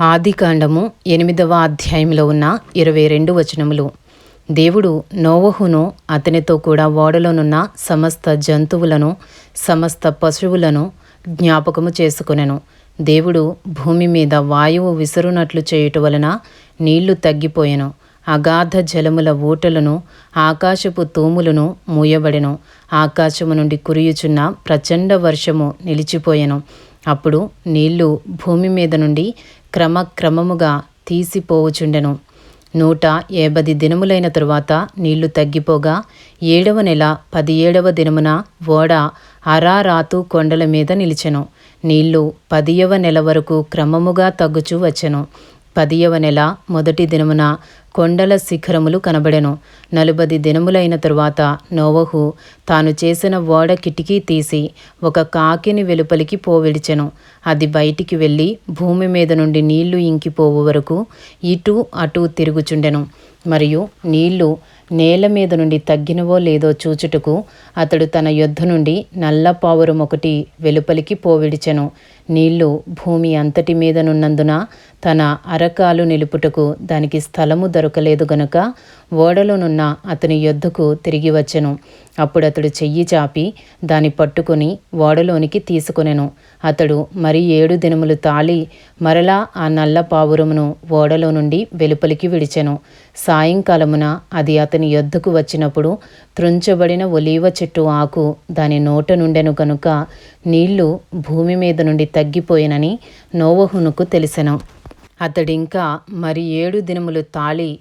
ఆదికాండము ఎనిమిదవ అధ్యాయంలో ఉన్న ఇరవై రెండు వచనములు. దేవుడు నోవహును అతనితో కూడా ఓడలోనున్న సమస్త జంతువులను సమస్త పశువులను జ్ఞాపకము చేసుకునెను. దేవుడు భూమి మీద వాయువు విసురునట్లు చేయుట వలన నీళ్ళు తగ్గిపోయెను. అగాధ జలముల ఊటలను ఆకాశపు తూములను మూయబడెను. ఆకాశము నుండి కురియుచున్న ప్రచండ వర్షము నిలిచిపోయెను. అప్పుడు నీళ్ళు భూమి మీద నుండి క్రమక్రమముగా తీసిపోవచుండెను. నూట ఏబది దినములైన తరువాత నీళ్ళు తగ్గిపోగా ఏడవ నెల పదిహేడవ దినమున ఓడ అరారాతు కొండల మీద నిలిచెను. నీళ్ళు పదియవ నెల వరకు క్రమముగా తగ్గుచూ వచ్చెను. పదియవ నెల మొదటి దినమున కొండల శిఖరములు కనబడెను. నలుబది దినములైన తరువాత నోవహు తాను చేసిన ఓడ కిటికీ తీసి ఒక కాకిని వెలుపలికి పోవిడిచెను. అది బయటికి వెళ్ళి భూమి మీద నుండి నీళ్ళు ఇంకిపోవు వరకు ఇటు అటు తిరుగుచుండెను. మరియు నీళ్ళు నేల మీద నుండి తగ్గినవో లేదో చూచుటకు అతడు తన యొద్ధ నుండి నల్ల పావురం ఒకటి వెలుపలికి పోవిడిచెను. నీళ్ళు భూమి అంతటి మీదనున్నందున తన అరకాలు నిలుపుటకు దానికి స్థలము దొరకలేదు గనుక ఓడలోనున్న అతని యొద్దకు తిరిగి వచ్చెను. అప్పుడు అతడు చెయ్యి చాపి దాని పట్టుకొని ఓడలోనికి తీసుకొనెను. అతడు మరి ఏడు దినములు తాళి మరలా ఆ నల్ల పావురమును ఓడలో నుండి వెలుపలికి విడిచెను. సాయంకాలమున అది అతని యొద్దకు వచ్చినప్పుడు త్రుంచబడిన ఒలీవ చెట్టు ఆకు దాని నోట నుండెను కనుక నీళ్ళు భూమి మీద నుండి తగ్గిపోయినని నోవహునుకు తెలిసెను. అతడింకా మరి ఏడు దినములు తాళి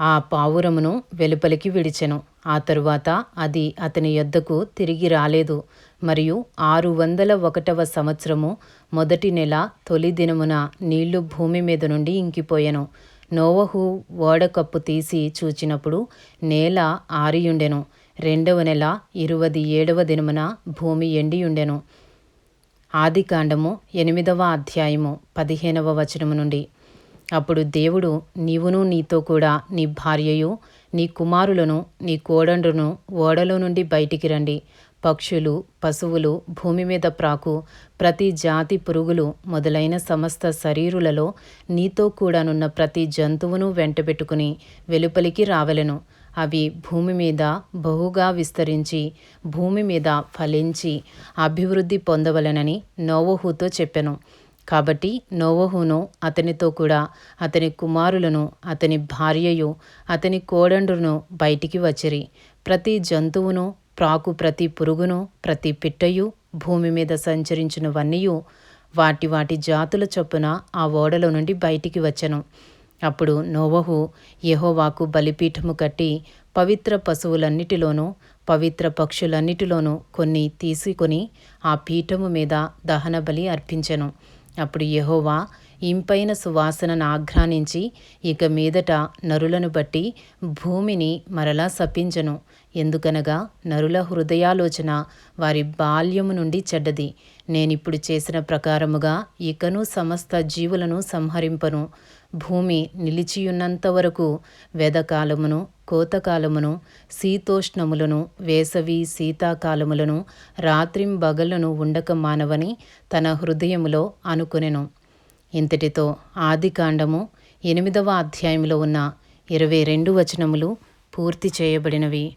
ఆ పావురమును వెలుపలికి విడిచెను. ఆ తరువాత అది అతని యొద్దకు తిరిగి రాలేదు. మరియు ఆరు వందల ఒకటవ సంవత్సరము మొదటి నెల తొలి దినమున నీళ్ళు భూమి మీద నుండి ఇంకిపోయెను. నోవహు ఓడకప్పు తీసి చూచినప్పుడు నేల ఆరియుండెను. రెండవ నెల ఇరువది ఏడవ దినమున భూమి ఎండియుండెను. ఆదికాండము ఎనిమిదవ అధ్యాయము పదిహేనవ వచనము నుండి. అప్పుడు దేవుడు నీవును నీతో కూడా నీ భార్యయు నీ కుమారులను నీ కోడండ్రును ఓడలో నుండి బయటికి రండి. పక్షులు పశువులు భూమి మీద ప్రాకు ప్రతి జాతి పురుగులు మొదలైన సమస్త శరీరులలో నీతో కూడానున్న ప్రతి జంతువును వెంటబెట్టుకుని వెలుపలికి రావలెను. అవి భూమి మీద బహుగా విస్తరించి భూమి మీద ఫలించి అభివృద్ధి పొందవలెనని నోవహుతో చెప్పెను. కాబట్టి నోవహును అతనితో కూడా అతని కుమారులను అతని భార్యయు అతని కోడండ్రును బయటికి వచ్చిరి. ప్రతి జంతువును ప్రాకు ప్రతి పురుగును ప్రతి పిట్టయు భూమి మీద సంచరించినవన్నీయు వాటి వాటి జాతుల చొప్పున ఆ ఓడలో నుండి బయటికి వచ్చెను. అప్పుడు నోవహు యహోవాకు బలిపీఠము కట్టి పవిత్ర పశువులన్నిటిలోనూ పవిత్ర పక్షులన్నిటిలోనూ కొన్ని తీసుకొని ఆ పీఠము మీద దహన బలి అర్పించెను. అప్పుడు యెహోవా ఇంపైన సువాసనను ఆఘ్రానించి ఇక మీదట నరులను బట్టి భూమిని మరలా శపించను ఎందుకనగా నరుల హృదయాలోచన వారి బాల్యము నుండి చెడ్డది. నేనిప్పుడు చేసిన ప్రకారముగా ఇకను సమస్త జీవులను సంహరింపను. భూమి నిలిచియున్నంత వరకు వేదకాలమును కోతకాలమును శీతోష్ణములను వేసవి శీతాకాలములను రాత్రింబగలను ఉండక మానవని తన హృదయములో అనుకొనెను. ఇంతటితో ఆదికాండము ఎనిమిదవ అధ్యాయంలో ఉన్న ఇరవై రెండు వచనములు పూర్తి చేయబడినవి.